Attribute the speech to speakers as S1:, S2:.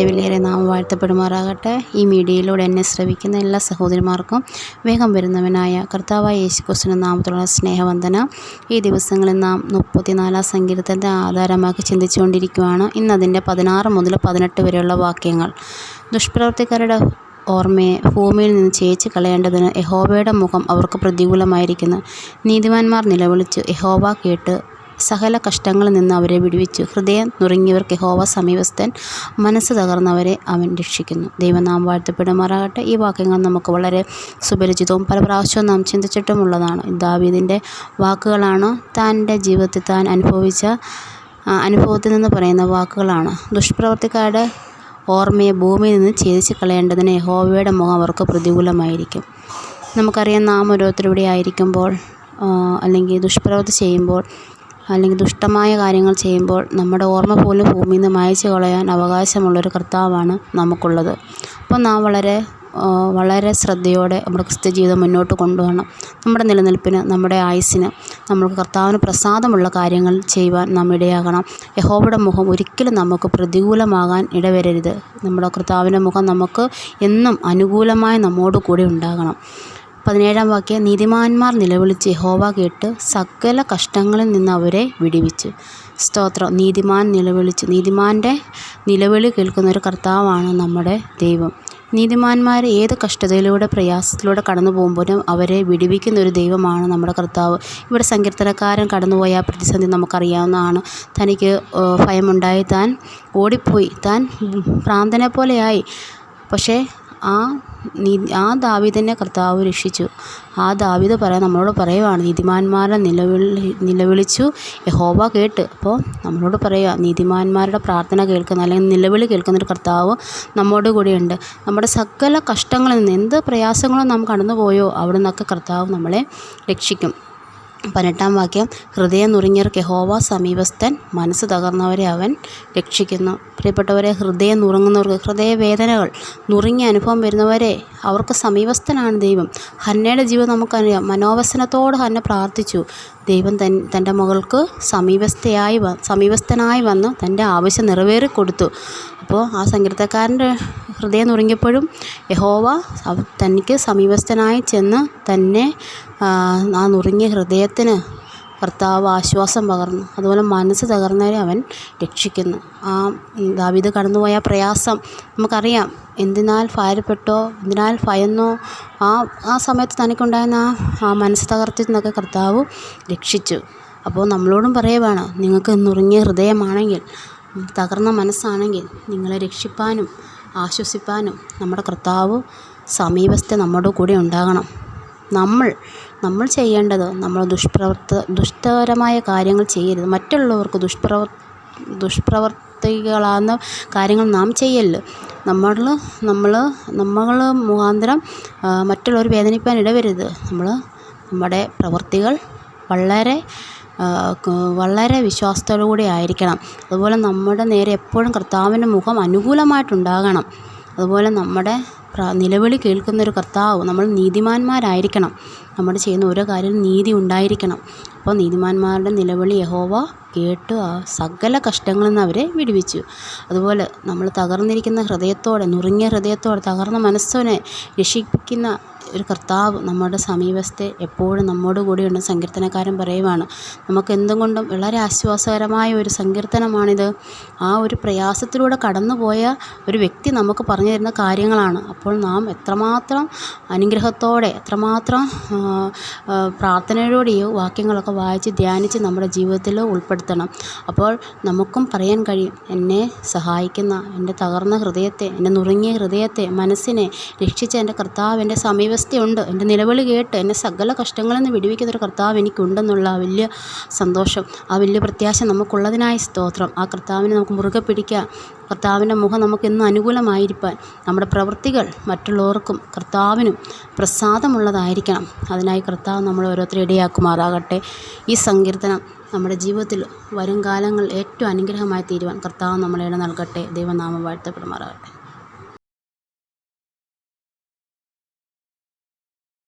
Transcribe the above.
S1: കർത്താവിന്റെ വിലയേറെ നാമം വാഴ്ത്തപ്പെടുമാറാകട്ടെ. ഈ മീഡിയയിലൂടെ എന്നെ ശ്രവിക്കുന്ന എല്ലാ സഹോദരിമാർക്കും വേഗം വരുന്നവനായ കർത്താവായ യേശുക്രിസ്തുവിന്റെ നാമത്തിലുള്ള സ്നേഹവന്ദന. ഈ ദിവസങ്ങളിൽ നാം മുപ്പത്തിനാലാം സങ്കീർത്തനത്തെ ആധാരമാക്കി ചിന്തിച്ചുകൊണ്ടിരിക്കുകയാണ് ഇന്ന് അതിന്റെ പതിനാറ് മുതൽ പതിനെട്ട് വരെയുള്ള വാക്യങ്ങൾ. ദുഷ്പ്രവർത്തിക്കാരുടെ ഓർമ്മയെ ഭൂമിയിൽ നിന്ന് ചേച്ച് കളയേണ്ടതിന് യഹോവയുടെ മുഖം അവർക്ക് പ്രതികൂലമായിരിക്കുന്നു. നീതിമാന്മാർ നിലവിളിച്ചു യഹോവ കേട്ട് സകല കഷ്ടങ്ങളിൽ നിന്ന് അവരെ വിടുവിച്ചു. ഹൃദയം നുറുങ്ങിയവർക്ക് ഹോവ സമീപസ്ഥൻ മനസ്സ് തകർന്നവരെ അവൻ രക്ഷിക്കുന്നു. ദൈവനാം വാഴ്ത്തപ്പെടുമാറാകട്ടെ. ഈ വാക്യങ്ങൾ നമുക്ക് വളരെ സുപരിചിതവും പല പ്രാവശ്യവും നാം ചിന്തിച്ചിട്ടുമുള്ളതാണ്. ദാവീദിന്റെ വാക്കുകളാണ് തന്റെ ജീവിതത്തിൽ താൻ അനുഭവിച്ച അനുഭവത്തിൽ നിന്ന് പറയുന്ന വാക്കുകളാണ്. ദുഷ്പ്രവർത്തിക്കാരുടെ ഓർമ്മയെ ഭൂമിയിൽ നിന്ന് ഛേദിച്ച് കളയേണ്ടതിന് യഹോവയുടെ മുഖം അവർക്ക് പ്രതികൂലമായിരിക്കും. നമുക്കറിയാം നാം ഓരോരുത്തരുടെ ആയിരിക്കുമ്പോൾ അല്ലെങ്കിൽ ദുഷ്പ്രവൃത്തി ചെയ്യുമ്പോൾ അല്ലെങ്കിൽ ദുഷ്ടമായ കാര്യങ്ങൾ ചെയ്യുമ്പോൾ നമ്മുടെ ഓർമ്മ പോലും ഭൂമിയിൽ നിന്ന് മായ്ച്ചു കളയാൻ അവകാശമുള്ളൊരു കർത്താവാണ് നമുക്കുള്ളത്. അപ്പോൾ നാം വളരെ വളരെ ശ്രദ്ധയോടെ നമ്മുടെ ക്രിസ്ത്യ ജീവിതം മുന്നോട്ട് കൊണ്ടുപോകണം നമ്മുടെ നിലനിൽപ്പിന് നമ്മുടെ ആയുസ്സിന് നമ്മൾക്ക് കർത്താവിന് പ്രസാദമുള്ള കാര്യങ്ങൾ ചെയ്യുവാൻ നാം ഇടയാകണം. യഹോബയുടെ മുഖം ഒരിക്കലും നമുക്ക് പ്രതികൂലമാകാൻ ഇടവരരുത്. നമ്മുടെ കർത്താവിന്റെ മുഖം നമുക്ക് എന്നും അനുകൂലമായി നമ്മോട് കൂടി ഉണ്ടാകണം. പതിനേഴാം വാക്യം നീതിമാന്മാർ നിലവിളിച്ച് ഹോവ കേട്ട് സകല കഷ്ടങ്ങളിൽ നിന്ന് അവരെ വിടിവിച്ചു. സ്തോത്രം. നീതിമാൻ നിലവിളിച്ച് നീതിമാന്റെ നിലവിളി കേൾക്കുന്ന ഒരു കർത്താവാണ് നമ്മുടെ ദൈവം. നീതിമാന്മാർ ഏത് കഷ്ടതയിലൂടെ പ്രയാസത്തിലൂടെ കടന്നു പോകുമ്പോഴും അവരെ വിടിവിക്കുന്ന ഒരു ദൈവമാണ് നമ്മുടെ കർത്താവ്. ഇവിടെ സങ്കീർത്തനക്കാരൻ കടന്നുപോയ പ്രതിസന്ധി നമുക്കറിയാവുന്നതാണ്. തനിക്ക് ഭയമുണ്ടായി. താൻ ഓടിപ്പോയി. താൻ പ്രാന്തനെ പോലെയായി പക്ഷേ ആ ആ ദാവീദിനെ കർത്താവ് രക്ഷിച്ചു. ആ ദാവീദ് പറയാൻ നമ്മളോട് പറയുവാണ് നീതിമാന്മാരെ നിലവിളി നിലവിളിച്ചു. യഹോവ കേട്ട് അപ്പോൾ നമ്മളോട് പറയുക നീതിമാന്മാരുടെ പ്രാർത്ഥന കേൾക്കുന്ന അല്ലെങ്കിൽ നിലവിളി കേൾക്കുന്ന ഒരു കർത്താവ് നമ്മോട് കൂടിയുണ്ട്. നമ്മുടെ സകല കഷ്ടങ്ങളിൽ നിന്ന് എന്ത് പ്രയാസങ്ങളും നാം കടന്നു പോയോ അവിടെ നിന്നൊക്കെ കർത്താവ് നമ്മളെ രക്ഷിക്കും. പതിനെട്ടാം വാക്യം ഹൃദയം നുറുങ്ങിയവർക്ക് യഹോവ സമീപസ്ഥൻ മനസ്സ് തകർന്നവരെ അവൻ രക്ഷിക്കുന്നു. പ്രിയപ്പെട്ടവരെ ഹൃദയം നുറുങ്ങുന്നവർക്ക് ഹൃദയവേദനകൾ നുറുങ്ങിയ അനുഭവം വരുന്നവരെ അവർക്ക് സമീപസ്ഥനാണ് ദൈവം. ഹന്നയുടെ ജീവിതം നമുക്കറിയാം. മനോവസനത്തോട് ഹന്ന പ്രാർത്ഥിച്ചു. ദൈവം തൻ തന്റെ മകൾക്ക് സമീപസ്ഥയായി സമീപസ്ഥനായി വന്ന് തന്റെ ആവശ്യം നിറവേറി കൊടുത്തു അപ്പോൾ ആ സങ്കീർത്തക്കാരന്റെ ഹൃദയം നുറുങ്ങിയപ്പോഴും യഹോവ തനിക്ക് സമീപസ്ഥനായി ചെന്ന് തന്നെ ആ നുറുങ്ങിയ ഹൃദയത്തിന് കർത്താവ് ആശ്വാസം പകർന്നു. അതുപോലെ മനസ്സ് തകർന്നവരെ അവൻ രക്ഷിക്കുന്നു. ആ ദാവീദ് കടന്നുപോയ പ്രയാസം നമുക്കറിയാം. എന്തിനാൽ ഭാരപ്പെട്ടോ എന്തിനാൽ ഭയന്നോ ആ ആ സമയത്ത് തനിക്കുണ്ടായിരുന്ന ആ ആ മനസ്സ് തകർത്തിൽ നിന്നൊക്കെ കർത്താവ് രക്ഷിച്ചു. അപ്പോൾ നമ്മളോടും പറയുവാണ് നിങ്ങൾക്ക് നുറുങ്ങിയ ഹൃദയമാണെങ്കിൽ തകർന്ന മനസ്സാണെങ്കിൽ നിങ്ങളെ രക്ഷിപ്പാനും ആശ്വസിപ്പാനും നമ്മുടെ കർത്താവ് സമീപസ്ഥ നമ്മുടെ കൂടെ ഉണ്ടാകണം. നമ്മൾ നമ്മൾ ചെയ്യേണ്ടത് നമ്മൾ ദുഷ്പ്രവർത്ത ദുഷ്ടകരമായ കാര്യങ്ങൾ ചെയ്യരുത്. മറ്റുള്ളവർക്ക് ദുഷ്പ്രവർ ദുഷ്പ്രവർത്തികളാകുന്ന കാര്യങ്ങൾ നാം ചെയ്യല്ല നമ്മൾ നമ്മൾ നമ്മൾ മുഖാന്തരം മറ്റുള്ളവർ വേദനിപ്പാൻ ഇടവരുത്. നമ്മൾ നമ്മുടെ പ്രവൃത്തികൾ വളരെ വളരെ വിശ്വാസത്തോടു കൂടി ആയിരിക്കണം. അതുപോലെ നമ്മുടെ നേരെ എപ്പോഴും കർത്താവിന്റെ മുഖം അനുകൂലമായിട്ടുണ്ടാകണം. അതുപോലെ നമ്മുടെ നിലവിളി കേൾക്കുന്നൊരു കർത്താവ് നമ്മൾ നീതിമാന്മാരായിരിക്കണം. നമ്മൾ ചെയ്യുന്ന ഓരോ കാര്യവും നീതി ഉണ്ടായിരിക്കണം. അപ്പോൾ നീതിമാന്മാരുടെ നിലവിളി യഹോവ കേട്ട് ആ സകല കഷ്ടങ്ങളിൽ നിന്ന് അവരെ വിടുവിച്ചു. അതുപോലെ നമ്മൾ തകർന്നിരിക്കുന്ന ഹൃദയത്തോടെ നുറുങ്ങിയ ഹൃദയത്തോടെ തകർന്ന മനസ്സിനെ രക്ഷിക്കുന്ന ഒരു കർത്താവ് നമ്മുടെ സമീപത്തെ എപ്പോഴും നമ്മോട് കൂടിയുണ്ട് സങ്കീർത്തനക്കാരൻ പറയുവാണ്. നമുക്ക് എന്തുകൊണ്ടും വളരെ ആശ്വാസകരമായ ഒരു സങ്കീർത്തനമാണിത്. ആ ഒരു പ്രയാസത്തിലൂടെ കടന്നുപോയ ഒരു വ്യക്തി നമുക്ക് പറഞ്ഞു തരുന്ന കാര്യങ്ങളാണ്. അപ്പോൾ നാം എത്രമാത്രം അനുഗ്രഹത്തോടെ എത്രമാത്രം പ്രാർത്ഥനയോടെ വാക്യങ്ങളൊക്കെ വായിച്ച് ധ്യാനിച്ച് നമ്മുടെ ജീവിതത്തിൽ ഉൾപ്പെടുത്തണം. അപ്പോൾ നമുക്കും പറയാൻ കഴിയും എന്നെ സഹായിക്കുന്ന എന്റെ തകർന്ന ഹൃദയത്തെ എന്റെ നുറുങ്ങിയ ഹൃദയത്തെ മനസ്സിനെ രക്ഷിച്ച എന്റെ കർത്താവ് എന്റെ സമീപസ്ഥയുണ്ട് എന്റെ നിലവിളി കേട്ട് എന്നെ സകല കഷ്ടങ്ങളിൽ നിന്ന് വിടുവിക്കുന്നൊരു കർത്താവ് എനിക്കുണ്ടെന്നുള്ള ആ വലിയ സന്തോഷം ആ വലിയ പ്രത്യാശ നമുക്കുള്ളതിനായി സ്തോത്രം. ആ കർത്താവിനെ നമുക്ക് മുറുകെ പിടിക്കുക കർത്താവിന്റെ മുഖം നമുക്ക് നമുക്കെന്നും അനുകൂലമായിരിക്കാൻ നമ്മുടെ പ്രവൃത്തികൾ മറ്റുള്ളവർക്കും കർത്താവിനും പ്രസാദമുള്ളതായിരിക്കണം. അതിനായി കർത്താവ് നമ്മൾ ഓരോരുത്തരും ഇടയാക്കുമാറാകട്ടെ. ഈ സങ്കീർത്തനം നമ്മുടെ ജീവിതത്തിൽ വരും കാലങ്ങൾ ഏറ്റവും അനുഗ്രഹമായി തീരുവാൻ കർത്താവ് നമ്മളെ നൽകട്ടെ. ദൈവനാമം വാഴ്ത്തപ്പെടുമാറാകട്ടെ.